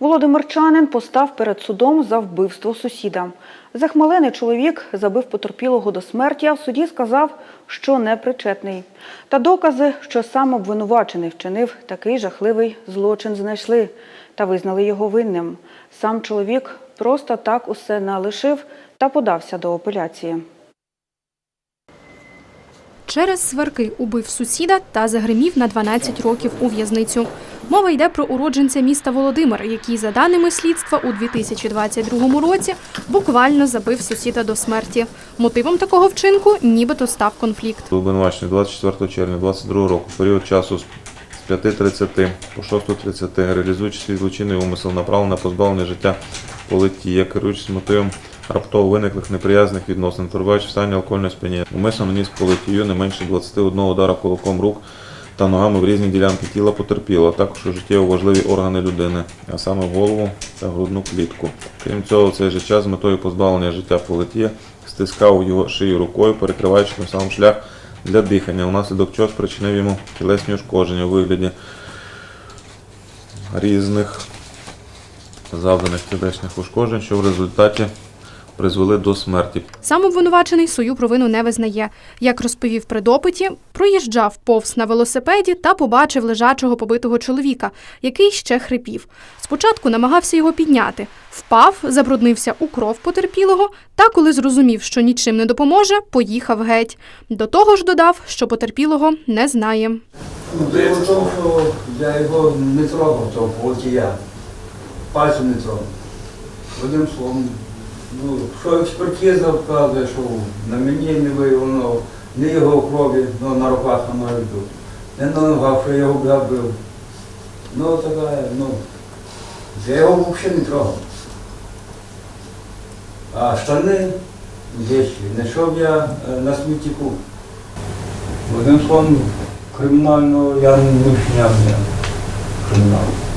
Володимирчанин постав перед судом за вбивство сусіда. Захмелений чоловік забив потерпілого до смерті, а в суді сказав, що не причетний. Та докази, що сам обвинувачений вчинив такий жахливий злочин, знайшли та визнали його винним. Сам чоловік просто так усе не лишив та подався до апеляції. Через сварки убив сусіда та загримів на 12 років у в'язницю. Мова йде про уродженця міста Володимир, який, за даними слідства, у 2022 році буквально забив сусіда до смерті. Мотивом такого вчинку нібито став конфлікт. Обвинувачений 24 червня 2022 року, період часу з 5.30 по 6.30, реалізуючи свій злочинний умисел, направлено на позбавлення життя полетія, керуючись мотивом раптово виниклих неприязних відносин, перебуваючи в стані алкогольного сп'яніння. Умисно наніс полетію не менше 21 удара кулаком рук та ногами в різні ділянки тіла потерпіло, а також у життєво важливі органи людини, а саме голову та грудну клітку. Крім цього, в цей же час з метою позбавлення життя полетія стискав його шию рукою, перекриваючи тим самим шлях для дихання, внаслідок чого спричинив йому тілесні ушкодження у вигляді різних завданих тілесних ушкоджень, що в результаті призвели до смерті. Сам обвинувачений свою провину не визнає. Як розповів при допиті, проїжджав повз на велосипеді та побачив лежачого побитого чоловіка, який ще хрипів. Спочатку намагався його підняти, впав, забруднився у кров потерпілого та, коли зрозумів, що нічим не допоможе, поїхав геть. До того ж додав, що потерпілого не знає. В тому, що я його не трогав, того полотія. Пальцем не трогав. Одним словом, ну, що експертиза вказує, що на мені не виявлено, не його крові, ну, на руках на ноги тут, не на ногах, що я його бив. Ну, така, ну, я його взагалі не трогав. А штани вещі, знайшов я е, на смітнику. Одним словом, кримінального я не вчиняв кримінал.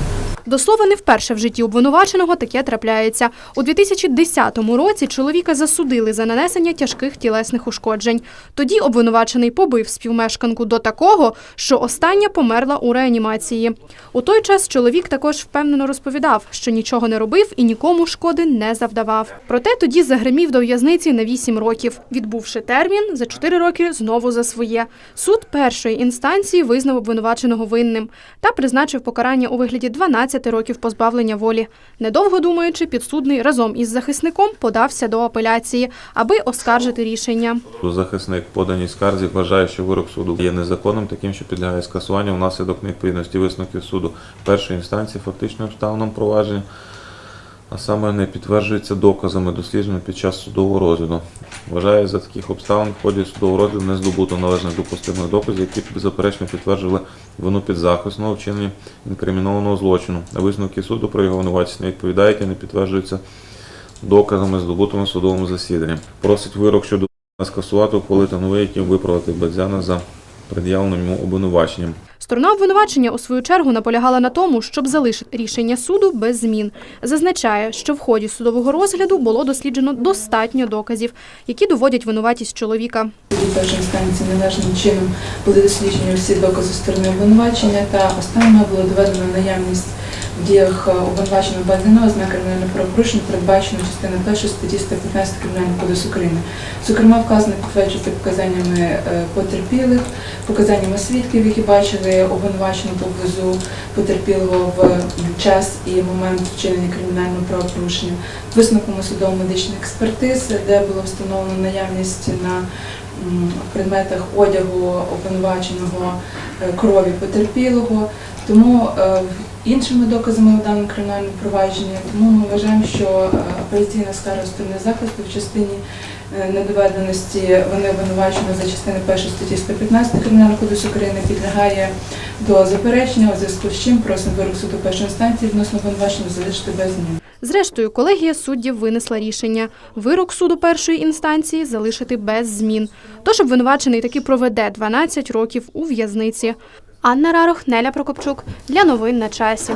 До слова, не вперше в житті обвинуваченого таке трапляється. У 2010 році чоловіка засудили за нанесення тяжких тілесних ушкоджень. Тоді обвинувачений побив співмешканку до такого, що остання померла у реанімації. У той час чоловік також впевнено розповідав, що нічого не робив і нікому шкоди не завдавав. Проте тоді загримів до в'язниці на 8 років. Відбувши термін, за 4 роки знову за своє. Суд першої інстанції визнав обвинуваченого винним та призначив покарання у вигляді 12 років позбавлення волі. Недовго думаючи, підсудний разом із захисником подався до апеляції, аби оскаржити рішення. Захисник поданій скарзі вважає, що вирок суду є незаконним, таким, що підлягає скасуванню внаслідок невідповідності висновків суду першої інстанції фактичним обставинам провадження, а саме не підтверджується доказами, дослідженими під час судового розгляду. Вважає за таких обставин в ході судового розгляду не здобуто належних допустимих доказів, які б беззаперечно підтверджували вину підзахисного вчинення інкримінованого злочину. Висновки суду про його винуватість не відповідають і не підтверджуються доказами, здобутими в судовому засіданні. Просить вирок щодо скасувати, ухвалити новий, яким виправити Бадзяна за пред'явленим йому обвинуваченням. Сторона обвинувачення у свою чергу наполягала на тому, щоб залишити рішення суду без змін. Зазначає, що в ході судового розгляду було досліджено достатньо доказів, які доводять винуватість чоловіка. У першої інстанції належним чином були досліджені усі докази сторони обвинувачення та останньою було доведено наявність діях е, обвинуваченого базиного ознак кримінального правопорушення, передбачено частиною 1 статті 115 Кримінального кодексу України. Зокрема, вказано підтверджувати показаннями е, потерпілих, показаннями свідків, які бачили обвинуваченого поблизу потерпілого в час і момент вчинення кримінального правопорушення, висновками судово-медичних експертиз, де було встановлено наявність на предметах одягу обвинуваченого е, крові потерпілого. Тому іншими доказами у даному кримінальному провадженні, тому ми вважаємо, що е, апеляційна скарга сторони захисту в частині е, недоведеності вони обвинуваченого за частини 1 статті 115 Кримінального кодексу України підлягає до заперечення, у зв'язку з чим просимо вирок суду першої інстанції відносно обвинуваченого залишити без змін. Зрештою, колегія суддів винесла рішення вирок суду першої інстанції залишити без змін. Тож обвинувачений таки проведе 12 років у в'язниці. Анна Рарох, Неля Прокопчук для новин на часі.